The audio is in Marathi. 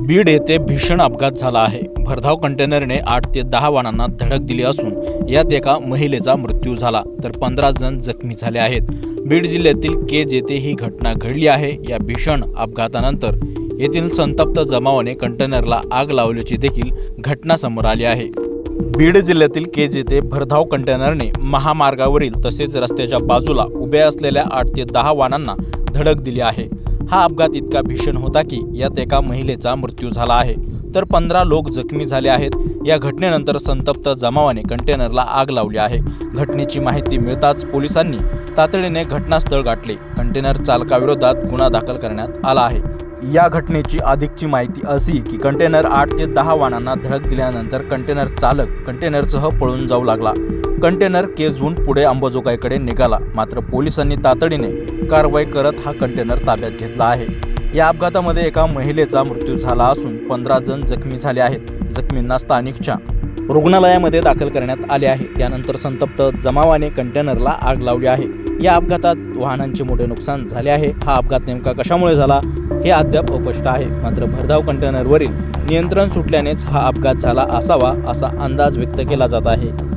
बीड येथे भीषण अपघात झाला आहे. भरधाव कंटेनरने आठ ते दहा वाहनांना धडक दिली असून यात एका महिलेचा मृत्यू झाला तर पंधरा जण जखमी झाले आहेत. बीड जिल्ह्यातील केज येथे ही घटना घडली आहे या भीषण अपघातानंतर येथील संतप्त जमावाने कंटेनरला आग लावल्याची देखील घटना समोर आली आहे. बीड जिल्ह्यातील केज येथे भरधाव कंटेनरने महामार्गावरील तसेच रस्त्याच्या बाजूला उभ्या असलेल्या आठ ते दहा वाहनांना धडक दिली आहे. हा अपघात इतका भीषण होता की यात एका महिलेचा मृत्यू झाला आहे. तर पंधरा लोक जखमी झाले आहेत. या घटनेनंतर संतप्त जमावाने कंटेनरला आग लावली आहे. घटनेची माहिती मिळताच पोलिसांनी तातडीने घटनास्थळ गाठले. कंटेनर चालकाविरोधात गुन्हा दाखल करण्यात आला आहे. या घटनेची अधिकची माहिती अशी की कंटेनर आठ ते दहा वाहनांना धडक दिल्यानंतर कंटेनर चालक कंटेनरसह पळून जाऊ लागला. कंटेनर केजहून पुढे अंबाजोगाईकडे निघाला. मात्र पोलिसांनी तातडीने कारवाई करत हा कंटेनर ताब्यात घेतला आहे. या अपघातामध्ये एका महिलेचा मृत्यू झाला असून पंधरा जण जखमी झाले आहेत. जखमींना स्थानिकच्या रुग्णालयामध्ये दाखल करण्यात आले आहे. त्यानंतर संतप्त जमावाने कंटेनरला आग लावली आहे. या अपघातात वाहनांचे मोठे नुकसान झाले आहे. हा अपघात नेमका कशामुळे झाला हे अद्याप अपष्ट आहे. मात्र भरधाव कंटेनरवरील नियंत्रण सुटल्यानेच हा अपघात झाला असावा असा अंदाज व्यक्त केला जात आहे.